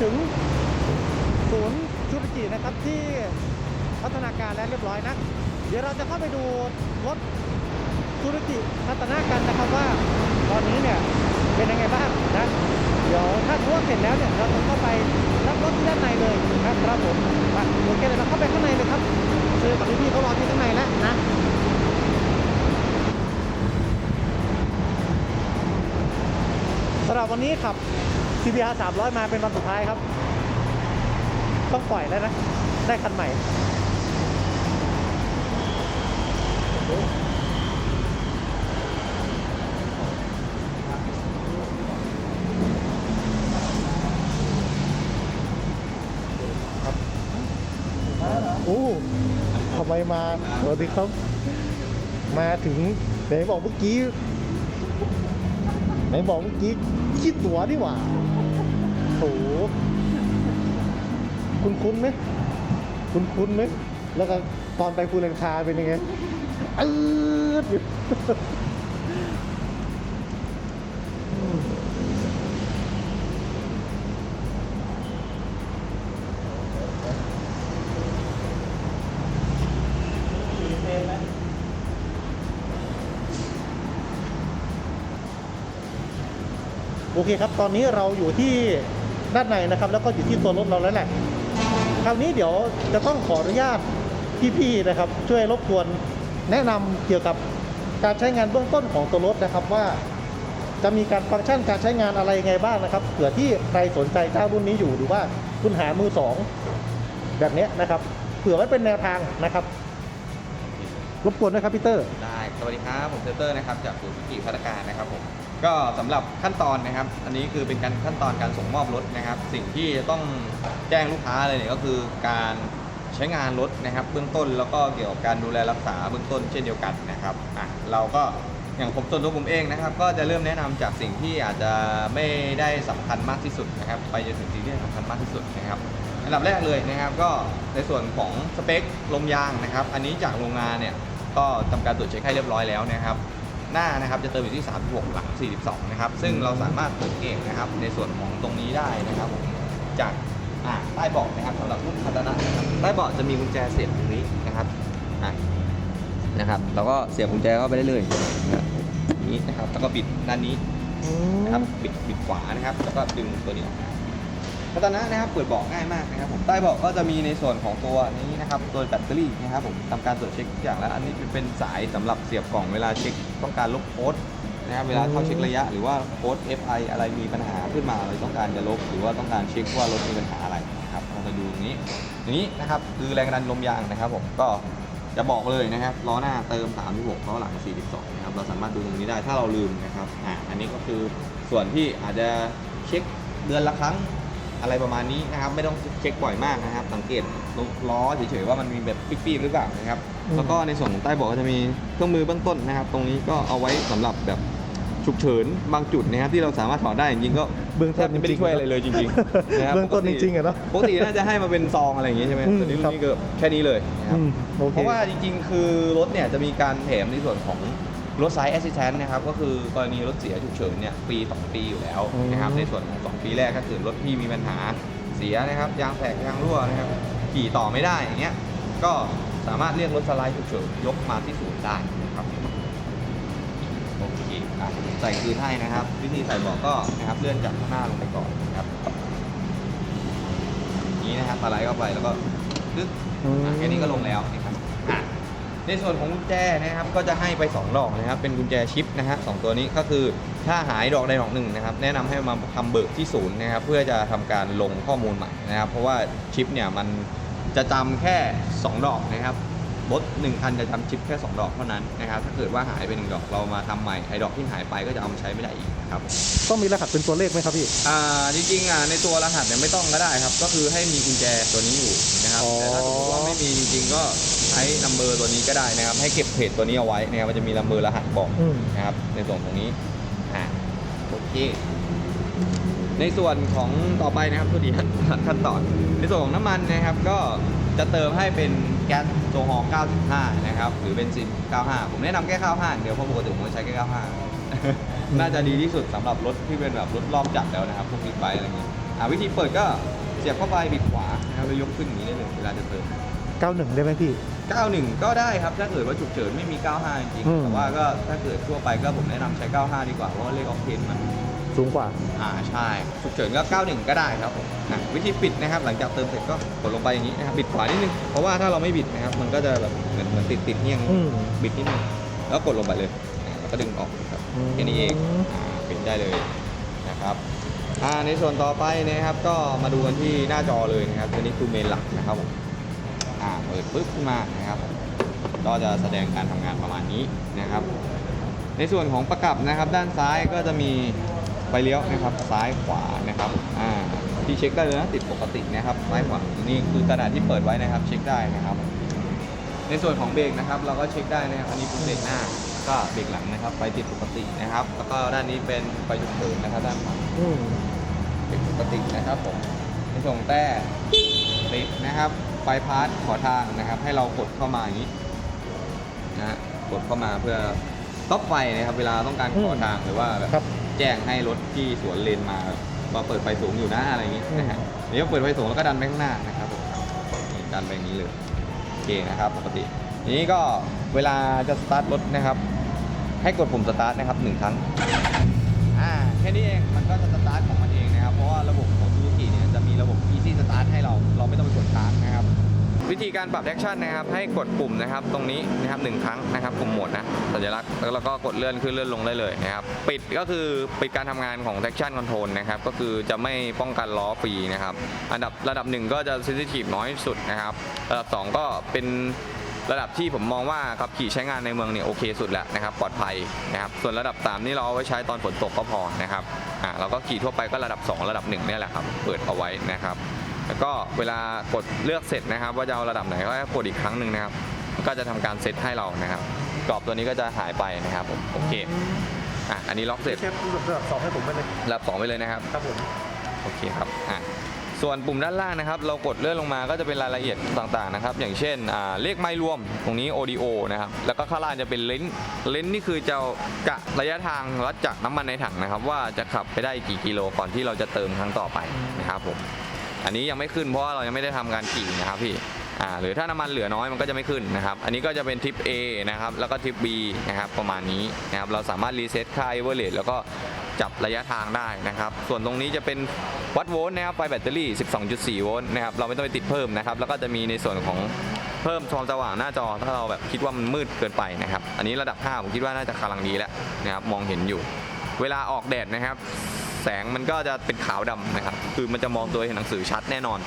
ถึงศูนย์ชูบิจินะครับที่พัฒนาการแล้วเรียบร้อยนะ เดี๋ยวเราจะเข้าไปดูรถชูบิจิพัฒนากันนะครับว่า ตอนนี้เนี่ยเป็นยังไงบ้างนะ เดี๋ยวถ้ารู้ว่าเสร็จแล้วเนี่ยเราจะเข้าไปรับรถที่ด้านในเลยนะครับผมมาโอเคเลยเราเข้าไปข้างในเลยครับเจอกับพี่ๆเขารอที่ข้างในแล้วนะสำหรับวันนี้ขับ CBR 300 มาเป็นวันสุดท้ายครับ ต้องปล่อยแล้วนะ ได้คันใหม่โอ้ทำไมมาสวัสดีครับ มาถึงไหนบอกเมื่อกี้ไหนบอกเมื่อกี้ คิดตัวดีกว่าโถคุณคุ้นไหมคุณคุ้นไหมแล้วก็ตอนไปคูเรนคาเป็นยังไงอืดอ โอเคครับ ตอนนี้เราอยู่ที่ด้านในนะครับ แล้วก็อยู่ที่ตัวรถเราแล้วแหละ คราวนี้เดี๋ยวจะต้องขออนุญาตพี่ๆนะครับ ช่วยรบกวนแนะนำเกี่ยวกับการใช้งานเบื้องต้นของตัวรถนะครับว่า จะมีการฟังก์ชันการใช้งานอะไรยังไงบ้างนะครับเผื่อที่ใครสนใจเจ้ารุ่นนี้อยู่หรือว่าคุณหามือสองแบบนี้นะครับเผื่อไว้เป็นแนวทางนะครับ รบกวนด้วยครับพีเตอร์ ได้ สวัสดีครับ ผมเซเตอร์นะครับ จากศูนย์วิกิพัฒการนะครับผม ก็สำหรับขั้นตอนนะครับ อันนี้คือเป็นการขั้นตอนการส่งมอบรถนะครับ สิ่งที่ต้องแจ้งลูกค้าเลยเนี่ยก็คือการใช้งานรถนะครับ เบื้องต้นแล้วก็เกี่ยวกับการดูแลรักษาเบื้องต้นเช่นเดียวกันนะครับ อะ เราก็อย่างผมส่วนตัวผมเองนะครับ ก็จะเริ่มแนะนำจากสิ่งที่อาจจะไม่ได้สำคัญมากที่สุดนะครับ ไปจนถึงสิ่งที่สำคัญมากที่สุดนะครับ อันดับแรกเลยนะครับก็ในส่วนของสเปคลมยางนะครับ อันนี้จากโรงงานเนี่ยก็ทำการตรวจเช็คให้เรียบร้อยแล้วนะครับ หน้านะครับจะเติมอยู่ที่ 36 หลัง 42 นะครับ ซึ่งเราสามารถสังเกตนะครับในส่วนของตรงนี้ได้นะครับผมจากใต้เบาะนะครับสำหรับรุ่นพัฒนะนะครับใต้เบาะจะมีกุญแจเสียบตรงนี้นะครับนะครับเราก็เสียบกุญแจเข้าไปได้เลยนะครับนี้นะครับ แล้วก็บิดด้านนี้นะครับบิดบิดขวานะครับ แล้วก็ดึงตัวนี้ออกมา พัฒนะนะครับเปิดเบาะง่ายมากนะครับผมใต้เบาะก็จะมีในส่วนของตัวนี้นะครับตัวแบตเตอรี่นะครับผมทำการตรวจเช็คทุกอย่างแล้ว อันนี้เป็นสายสำหรับเสียบกล่องเวลาเช็คต้องการลบโค้ดนะครับเวลาเข้าเช็คระยะ หรือว่าโค้ด FI อะไรมีปัญหาขึ้นมาเราต้องการจะลบ หรือว่าต้องการเช็คว่ารถมีปัญหาอะไรนะครับเราจะดูตรงนี้ตรงนี้นะครับคือแรงดันลมยางนะครับผมก็จะบอกเลยนะครับล้อหน้าเติม 36ล้อหลัง 42นะครับเราสามารถดูตรงนี้ได้ถ้าเราลืมนะครับอ่าอันนี้ก็คือส่วนที่อาจจะเช็คเดือนละครั้ง อะไรประมาณนี้นะครับ ไม่ต้องเช็คบ่อยมากนะครับ สังเกตล้อเฉยๆว่ามันมีแบบปิ๊กๆหรือเปล่านะครับอืมแล้วก็ในส่วนของใต้เบาะก็จะมีเครื่องมือเบื้องต้นนะครับ ตรงนี้ก็เอาไว้สำหรับแบบฉุกเฉินบางจุดนะครับที่เราสามารถถอดได้จริงๆก็เบื้องแทต้บนจะไม่ได้ช่วยอะไรเลยจริงๆนะครับเบื้องต้นจริงๆอะเนาะปกติน่าจะให้มาเป็นซองอะไรอย่างงี้ใช่ไหมอืมแต่นี่ครับนี่ก็แค่นี้เลยนะครับอืมโอเคเพราะว่าจริง ๆ คือรถเนี่ยจะมีการแถมในส่วนของ รถไซส์แอสซิสแตนต์นะครับก็คือกรณีรถเสียฉุกเฉินเนี่ยปี 2 ปีอยู่แล้วนะครับอืมในส่วนของ 2 ปีแรกก็คือรถที่มีปัญหาเสียนะครับยางแตกยางรั่วนะครับขี่ต่อไม่ได้อย่างเงี้ยก็สามารถเรียกรถสไลด์ฉุกเฉินยกมาที่ศูนย์ได้นะครับโอเคอะใส่คืนให้นะครับ วิธีใส่เบอกก็นะครับเลื่อนจากข้างหน้าลงไปก่อนนะครับอย่างนี้นะครับสไลด์เข้าไปแล้วก็ตึ๊กอืมอะแค่นี้ก็ลงแล้วนะครับอะ ในส่วนของกุญแจนะครับก็จะให้ไป 2 ดอกนะครับเป็นกุญแจชิปนะฮะสองตัวนี้ก็คือถ้าหายดอกใดดอกหนึ่งนะครับแนะนำให้มาทำเบิกที่ศูนย์นะครับเพื่อจะทำการลงข้อมูลใหม่นะครับเพราะว่าชิปเนี่ยมันจะจำแค่ 2 ดอกนะครับรถหนึ่งคันจะจำชิปแค่ 2 ดอกเท่านั้นนะครับถ้าเกิดว่าหายไปหนึ่งดอกเรามาทำใหม่ไอ้ดอกที่หายไปก็จะเอามาใช้ไม่ได้อีก ครับต้องมีรหัสเป็นตัวเลขไหมครับพี่ อ่าจริงๆอะในตัวรหัสเนี่ยไม่ต้องก็ได้ครับ ก็คือให้มีกุญแจตัวนี้อยู่นะครับ อ๋อ แต่ถ้าสมมติว่าไม่มีจริงๆก็ใช้นัมเบอร์ตัวนี้ก็ได้นะครับ ให้เก็บเพจตัวนี้เอาไว้นะครับ มันจะมีนัมเบอร์รหัสบอก อืม นะครับในส่วนตรงนี้อ่าโอเคในส่วนของต่อไปนะครับตัวดีขั้นตอนในส่วนของน้ำมันนะครับก็จะเติมให้เป็นแก๊สโซฮอล์95 นะครับหรือเบนซิน 95 ผมแนะนำแค่95อย่างเดียวเพราะปกติผมจะใช้แค่95อืม น่าจะดีที่สุดสำหรับรถที่เป็นแบบรถรอบจัดแล้วนะครับพวกบิ๊กไบค์อะไรเงี้ยอ่าวิธีเปิดก็เสียบเข้าไปบิดขวานะครับแล้วยกขึ้นอย่างนี้ได้เลยเวลาจะเติม 91 ได้ไหมพี่ 91 ก็ได้ครับถ้าเกิดว่าฉุกเฉินไม่มี 95 จริงอืม ๆแต่ว่าก็ถ้าเกิดทั่วไปก็ผมแนะนำใช้ 95 ดีกว่าเพราะว่าเลขออกเทนมันสูงกว่า อ่าใช่ฉุกเฉินก็ 91 ก็ได้ครับผมอะวิธีปิดนะครับ หลังจากเติมเสร็จก็กดลงไปอย่างนี้นะครับบิดขวานิดนึงเพราะว่าถ้าเราไม่บิดนะครับมันก็จะแบบเหมือนเหมือนติดติดๆเงี้ยงอืม บิดนิดนึงแล้วกดลงไปเลยอ่าแล้วก็ดึงออกครับอืม แค่นี้เองอ่าปิดได้เลยนะครับอ่าในส่วนต่อไปนะครับก็มาดูกันที่หน้าจอเลยนะครับตัวนี้คือเมนหลักนะครับผมอ่าเปิดปุ๊บขึ้นมานะครับก็จะแสดงการทำงานประมาณนี้นะครับ ในส่วนของประกับนะครับด้านซ้ายก็จะมีไฟเลี้ยวนะครับซ้ายขวานะครับอ่าที่เช็คได้เลยนะติดปกตินะครับซ้ายขวานี่คือกระดาษที่เปิดไว้นะครับเช็คได้นะครับ ในส่วนของเบรกนะครับเราก็เช็คได้นะครับอันนี้เป็นเบรกหน้า ก็เบรกหลังนะครับ ไฟติดปกตินะครับ แล้วก็ด้านนี้เป็นไฟฉุกเฉินนะครับด้านขวาอืมเป็นปกตินะครับผมในส่งแต้ติดนะครับไฟพาร์ทขอทางนะครับ ให้เรากดเข้ามาอย่างนี้นะฮะกดเข้ามาเพื่อต็อปไฟนะครับ เวลาต้องการขอทางหรือว่าแบบครับ แจ้งให้รถที่สวนเลนมาว่าเปิดไฟสูงอยู่นะอะไรอย่างนี้นะฮะอืมเดี๋ยวเปิดไฟสูงแล้วก็ดันไปข้างหน้านะครับผมนี่ดันไปอย่างนี้เลย โอเคนะครับปกติทีนี้ก็เวลาจะสตาร์ทรถนะครับ ให้กดปุ่มสตาร์ทนะครับหนึ่งครั้งอ่าแค่นี้เองมันก็จะสตาร์ทของมันเองนะครับ เพราะว่าระบบของ Suzuki เนี่ยจะมีระบบ Easy Start ให้เรา เราไม่ต้องไปกดค้างนะครับ วิธีการปรับแอคชั่นนะครับ ให้กดปุ่มนะครับ ตรงนี้นะครับหนึ่งครั้งนะครับปุ่มโหมดนะสัญลักษณ์แล้วก็กดเลื่อนขึ้นเลื่อนลงได้เลยนะครับ ปิดก็คือปิดการทำงานของ traction control นะครับ ก็คือจะไม่ป้องกันล้อฟรีนะครับ อันดับระดับหนึ่งก็จะ sensitive น้อยที่สุดนะครับ ระดับสองก็เป็น ระดับที่ผมมองว่าขับขี่ใช้งานในเมืองเนี่ยโอเคสุดแล้วนะครับปลอดภัยนะครับส่วนระดับ 3 นี่เราเอาไว้ใช้ตอนฝนตกก็พอนะครับอ่าเราก็ขี่ทั่วไปก็ระดับ 2 ระดับ1เนี่ยแหละครับเปิดเอาไว้นะครับ แล้วก็เวลากดเลือกเสร็จนะครับ ว่าจะเอาระดับไหนก็ให้กดอีกครั้งหนึ่งนะครับ ก็จะทำการเซตให้เรานะครับกรอบตัวนี้ก็จะหายไปนะครับผมโอเคอะอันนี้ล็อกเสร็จเชฟระดับสองให้ผมไปเลยระดับสองไปเลยนะครับครับผมโอเคครับอะ ส่วนปุ่มด้านล่างนะครับ เรากดเลื่อนลงมาก็จะเป็นรายละเอียดต่างๆนะครับ อย่างเช่นเลขไมล์รวมตรงนี้ audio นะครับ แล้วก็ข้างล่างจะเป็นเลนส์เลนส์นี่คือจะกะระยะทางวัดจากน้ำมันในถังนะครับ ว่าจะขับไปได้กี่กิโลก่อนที่เราจะเติมครั้งต่อไปนะครับผมอันนี้ยังไม่ขึ้นเพราะว่าเรายังไม่ได้ทำการขี่นะครับพี่อ่าหรือถ้าน้ำมันเหลือน้อยมันก็จะไม่ขึ้นนะครับ อันนี้ก็จะเป็นทิป A นะครับ แล้วก็ทิป B นะครับประมาณนี้นะครับ เราสามารถรีเซ็ตค่าเอเวอร์เรแล้วก็ จับระยะทางได้นะครับ ส่วนตรงนี้จะเป็นวัดโวลต์นะครับไฟแบตเตอรี่ 12.4 โวลต์นะครับ เราไม่ต้องไปติดเพิ่มนะครับ แล้วก็จะมีในส่วนของเพิ่มความสว่างหน้าจอถ้าเราแบบคิดว่ามันมืดเกินไปนะครับ อันนี้ระดับ 5 ผมคิดว่าน่าจะกำลังดีแล้วนะครับ มองเห็นอยู่ เวลาออกแดดนะครับ แสงมันก็จะเป็นขาวดำนะครับ คือมันจะมองตัวเห็นหนังสือชัดแน่นอน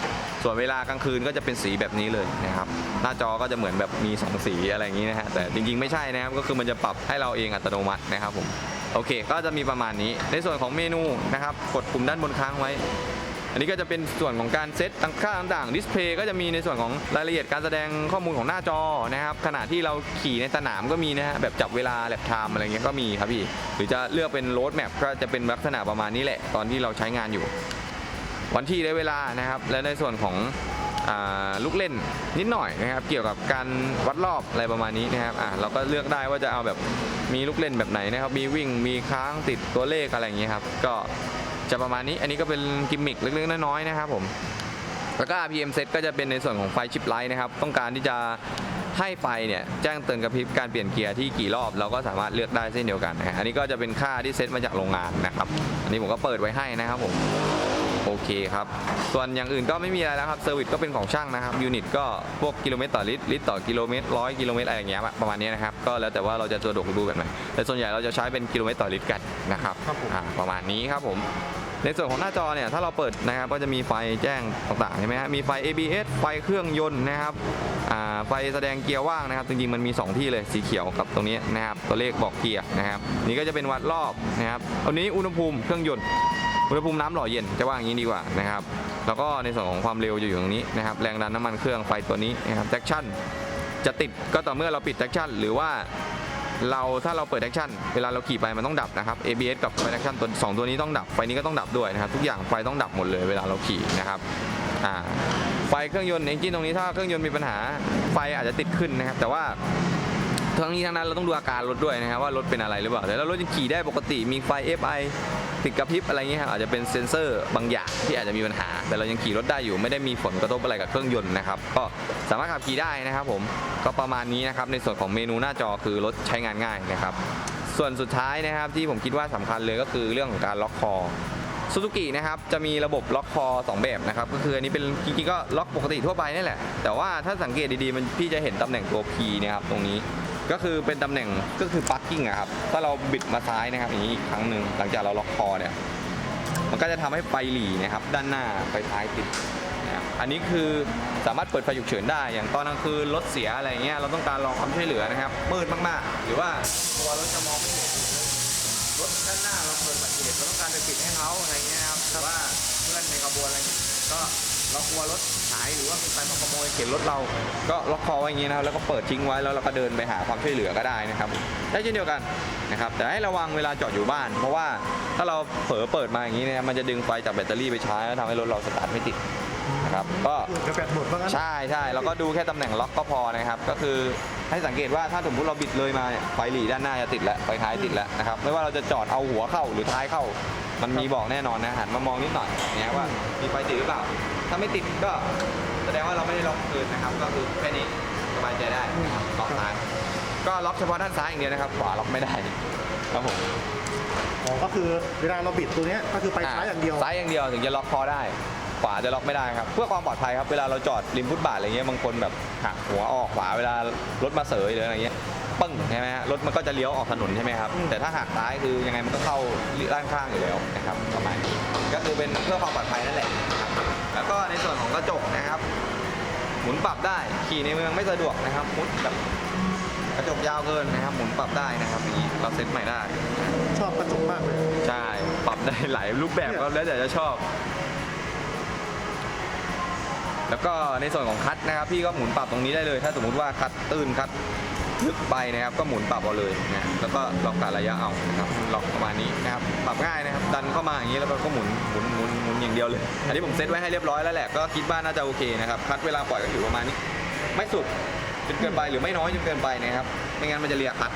ส่วนเวลากลางคืนก็จะเป็นสีแบบนี้เลยนะครับ หน้าจอก็จะเหมือนแบบมีสองสีอะไรอย่างนี้นะฮะ แต่จริงๆไม่ใช่นะครับ ก็คือมันจะปรับให้เราเองอัตโนมัตินะครับผม โอเค ก็จะมีประมาณนี้ ในส่วนของเมนูนะครับ กดปุ่มด้านบนค้างไว้ อันนี้ก็จะเป็นส่วนของการเซตต่างค่าต่างๆ ดิสเพย์ก็จะมีในส่วนของรายละเอียดการแสดงข้อมูลของหน้าจอนะครับ ขณะที่เราขี่ในสนามก็มีนะฮะ แบบจับเวลาแลบไทม์อะไรเงี้ยก็มีครับพี่ หรือจะเลือกเป็นโรดแมพก็จะเป็นลักษณะประมาณนี้แหละ ตอนที่เราใช้งานอยู่ วันที่และเวลานะครับ และในส่วนของ ลูกเล่นนิดหน่อยนะครับเกี่ยวกับการวัดรอบอะไรประมาณนี้นะครับอ่าเราก็เลือกได้ว่าจะเอาแบบมีลูกเล่นแบบไหนนะครับมีวิ่งมีค้างติดตัวเลขอะไรอย่างเงี้ยครับก็จะประมาณนี้อันนี้ก็เป็นกิมมิคเล็กๆน้อยๆนะครับผมแล้วก็ RPM set ก็จะเป็นในส่วนของไฟชิปไลท์นะครับต้องการที่จะให้ไฟเนี่ยแจ้งเตือนกระพริบการเปลี่ยนเกียร์ที่กี่รอบเราก็สามารถเลือกได้เช่นเดียวกันนะฮะอันนี้ก็จะเป็นค่าที่เซตมาจากโรงงานนะครับ อันนี้ผมก็เปิดไว้ให้นะครับผม โอเคครับ ส่วนอย่างอื่นก็ไม่มีอะไรแล้วครับเซอร์วิสก็เป็นของช่างนะครับยูนิตก็พวกกิโลเมตรต่อลิตรลิตรต่อกิโลเมตรร้อยกิโลเมตรอะไรอย่างเงี้ยประมาณนี้นะครับก็แล้วแต่ว่าเราจะสะดวกดูแบบไหนแต่ส่วนใหญ่เราจะใช้เป็นกิโลเมตรต่อลิตรกันนะครับครับผม อ่าประมาณนี้ครับผม ในส่วนของหน้าจอเนี่ยถ้าเราเปิดนะครับก็จะมีไฟแจ้งต่างๆใช่ไหมฮะมีไฟ ABS ไฟเครื่องยนต์นะครับอ่าไฟแสดงเกียร์ว่างนะครับจริงๆมันมี 2 ที่เลยสีเขียวกับตรงนี้นะครับตัวเลขบอกเกียร์นะครับนี่ก็จะเป็นวัดรอบนะครับอันนี้อุณหภูมิเครื่องยนต์ อุณหภูมิน้ำหล่อเย็นจะว่าอย่างนี้ดีกว่านะครับแล้วก็ในส่วนของความเร็วจะอยู่ตรงนี้นะครับแรงดันน้ำมันเครื่องไฟตัวนี้นะครับแท็กชั่นจะติดก็ต่อเมื่อเราปิดแท็กชั่นหรือว่าเราถ้าเราเปิดแท็กชั่นเวลาเราขี่ไปมันต้องดับนะครับ ABS กับไฟแท็กชั่นตัวสองตัวนี้ต้องดับ ไฟนี้ก็ต้องดับด้วยนะครับ ทุกอย่างไฟต้องดับหมดเลยเวลาเราขี่นะครับอ่าไฟเครื่องยนต์เอนจินตรงนี้ถ้าเครื่องยนต์มีปัญหาไฟอาจจะติดขึ้นนะครับ แต่ว่าทั้งนี้ทั้งนั้นเราต้องดูอาการรถด้วยนะครับว่ารถเป็นอะไรหรือเปล่าแต่แล้วรถยังขี่ได้ปกติมีไฟ FI ติดกระพริบอะไรเงี้ยครับอาจจะเป็นเซ็นเซอร์บางอย่างที่อาจจะมีปัญหา แต่เรายังขี่รถได้อยู่ไม่ได้มีผลกระทบอะไรกับเครื่องยนต์นะครับก็สามารถขับขี่ได้นะครับผมก็ประมาณนี้นะครับในส่วนของเมนูหน้าจอคือรถใช้งานง่ายนะครับส่วนสุดท้ายนะครับที่ผมคิดว่าสำคัญเลยก็คือเรื่องของการล็อกคอซูซูกินะครับจะมีระบบล็อกคอ 2 แบบนะครับก็คืออันนี้เป็นจริงๆก็ล็อกปกติทั่วไปนี่แหละ แต่ว่าถ้าสังเกตดีๆมันพี่จะเห็นตำแหน่งตัว P นะครับตรงนี้ ก็คือเป็นตำแหน่งก็คือปักกิ้งอะครับ ถ้าเราบิดมาซ้ายนะครับอย่างนี้อีกครั้งหนึ่งหลังจากเราล็อกคอเนี่ย มันก็จะทำให้ไฟหลีนะครับ ด้านหน้าไฟท้ายติดนะครับอันนี้คือสามารถเปิดไฟฉุกเฉินได้ อย่างตอนกลางคืนรถเสียอะไรเงี้ย เราต้องการรอความช่วยเหลือนะครับ มืดมากๆ หรือว่าตัวรถจะมองไม่เห็นรถด้านหน้าเราเกิดอุบัติเหตุเราต้องการไปปิดให้เขาอะไรเงี้ยครับแต่ว่าเพื่อนในขบวนอะไรก็ เรากลัวรถหายหรือว่ามีใครมาขโมยเข็นรถเรา ก็ล็อกคอไว้อย่างงี้นะครับแล้วก็เปิดทิ้งไว้แล้วเราก็เดินไปหาความช่วยเหลือก็ได้นะครับ ได้เช่นเดียวกันนะครับ แต่ให้ระวังเวลาจอดอยู่บ้าน เพราะว่าถ้าเราเผลอเปิดมาอย่างนี้เนี่ยมันจะดึงไฟจากแบตเตอรี่ไปใช้แล้วทำให้รถเราสตาร์ทไม่ติดนะครับก็กระแบตหมดว่างั้น ใช่ใช่แล้วก็ดูแค่ตำแหน่งล็อกก็พอนะครับ ก็คือให้สังเกตว่าถ้าสมมติเราบิดเลยมาเนี่ยไฟหลีด้านหน้าจะติดแล้วไฟท้ายติดแล้วนะครับไม่ว่าเราจะจอดเอาหัวเข้าหรือท้ายเข้า มันมีบอกแน่นอนนะหันมามองนิดหน่อยเนี่ยว่ามีไฟติดหรือเปล่า ถ้าไม่ติดก็แสดงว่าเราไม่ได้ล็อกคืนนะครับ ก็คือแค่นี้สบายใจได้นะครับล็อกซ้ายก็ล็อกเฉพาะด้านซ้ายอย่างเดียวนะครับ ขวาล็อกไม่ได้ครับผมอ๋อก็คือเวลาเราบิดตัวเนี้ยก็คือไปซ้ายอย่างเดียว ซ้ายอย่างเดียวถึงจะล็อกคอได้ ขวาจะล็อกไม่ได้ครับ เพื่อความปลอดภัยครับ เวลาเราจอดริมฟุตบาทอะไรเงี้ย บางคนแบบหักหัวออกขวาเวลารถมาเสยหรืออะไรเงี้ย ปึ้งใช่ไหมฮะ รถมันก็จะเลี้ยวออกถนนใช่ไหมครับอืมแต่ถ้าหักซ้ายคือยังไงมันก็เข้าด้านข้างอยู่แล้วนะครับ ประมาณนี้ ก็คือเป็นเพื่อความปลอดภัยนั่นแหละนะครับ แล้วก็ในส่วนของกระจกนะครับ หมุนปรับได้ขี่ในเมืองไม่สะดวกนะครับมุดแบบกระจกยาวเกินนะครับ หมุนปรับได้นะครับอย่างนี้เราเซ็ตใหม่ได้ ชอบกระจกมากเลย ใช่ ปรับได้หลายรูปแบบก็แล้วแต่จะชอบ แล้วก็ในส่วนของคัทนะครับ พี่ก็หมุนปรับตรงนี้ได้เลย ถ้าสมมุติว่าคัทตื้นคัท ลึกไปนะครับก็หมุนปรับเอาเลยนะแล้วก็ล็อกการระยะเอานะครับล็อกประมาณนี้นะครับปรับง่ายนะครับดันเข้ามาอย่างนี้แล้วก็หมุนหมุนหมุนหมุนอย่างเดียวเลยอันนี้ผมเซตไว้ให้เรียบร้อยแล้วแหละก็คิดว่าน่าจะโอเคนะครับคัทเวลาปล่อยก็อยู่ประมาณนี้ ไม่สุดจนเกินไปหรือไม่น้อยจนเกินไปนะครับไม่งั้นมันจะเลียคัท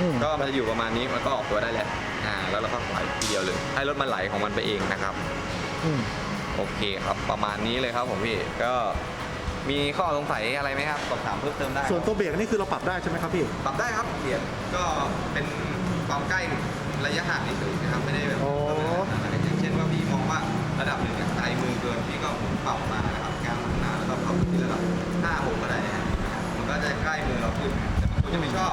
อืมก็มันจะอยู่ประมาณนี้มันก็ออกตัวได้แหละอ่าแล้วเราก็ปล่อยทีเดียวเลยให้รถมันไหลของมันไปเองนะครับอืมโอเคครับประมาณนี้เลยครับผมพี่ก็ มีข้อสงสัยอะไรไหมครับสอบถามเพิ่มเติมได้ส่วนตัวเบรกนี่คือเราปรับได้ใช่ไหมครับพี่ ปรับได้ครับเหรียญก็เป็นความใกล้ระยะห่างเฉยๆนะครับไม่ได้แบบโอ้อะไรอย่างเช่นว่าพี่มองว่าระดับหนึ่งเนี่ยไกลมือเกินพี่ก็หมุนปรับมานะครับงานหน้าแล้วก็ปรับที่ระดับ5 6ก็ได้นะครับมันก็จะใกล้มือเราขึ้นแต่บางคนจะไม่ชอบ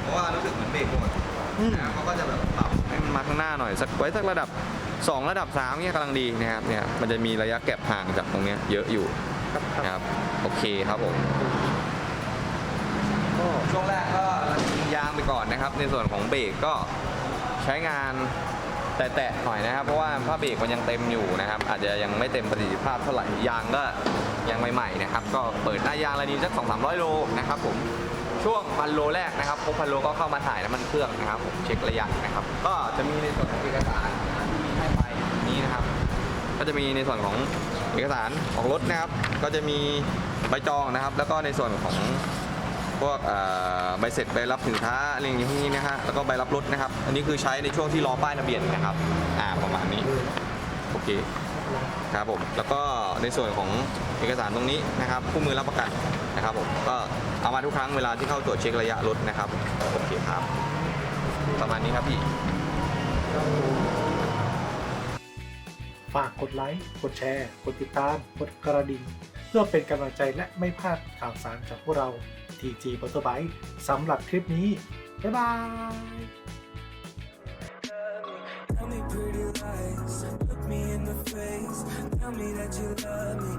เพราะว่ารู้สึกเหมือนเบรกหมดอืม นะเขาก็จะแบบปรับ ให้มันมาข้างหน้าหน่อยสักไว้สักระดับ 2 ระดับ3เนี่ยกำลังดีนะครับเนี่ยมันจะมีระยะแก็บห่างจากตรงเนี้ยเยอะอยู่ ครับครับนะครับ โอเคครับผม ก็ช่วงแรกก็ยิงยางไปก่อนนะครับ ในส่วนของเบรกก็ใช้งานแตะๆหน่อยนะครับ เพราะว่าผ้าเบรกมันยังเต็มอยู่นะครับ อาจจะยังไม่เต็มประสิทธิภาพเท่าไหร่ยางก็ยังใหม่ๆนะครับ ก็เปิดหน้ายางระดีสัก 2-300 โลนะครับผมช่วงพันโลแรกนะครับครบพันโลก็เข้ามาถ่ายน้ำมันเครื่องนะครับผมเช็คระยะนะครับ ก็จะมีในส่วนของเอกสารที่มีให้ไปนี้นะครับ ก็จะมีในส่วนของ เอกสารของรถนะครับ ก็จะมีใบจองนะครับ แล้วก็ในส่วนของพวกใบเสร็จใบรับสินค้าอะไรอย่างนี้นะฮะแล้วก็ใบรับรถนะครับ อันนี้คือใช้ในช่วงที่รอป้ายทะเบียนนะครับอ่าประมาณนี้โอเคครับผมแล้วก็ในส่วนของเอกสารตรงนี้นะครับคู่มือรับประกันนะครับผมก็เอามาทุกครั้งเวลาที่เข้าตรวจเช็คระยะรถนะครับโอเคครับ ประมาณนี้ครับพี่ ฝากกดไลค์ กดแชร์ กดติดตาม กดกระดิ่ง เพื่อเป็นกำลังใจและไม่พลาดข่าวสารจากพวกเรา TG Motorbike สำหรับคลิปนี้ บ๊ายบาย Tell me pretty lies, look me in the face. Tell me that you love me,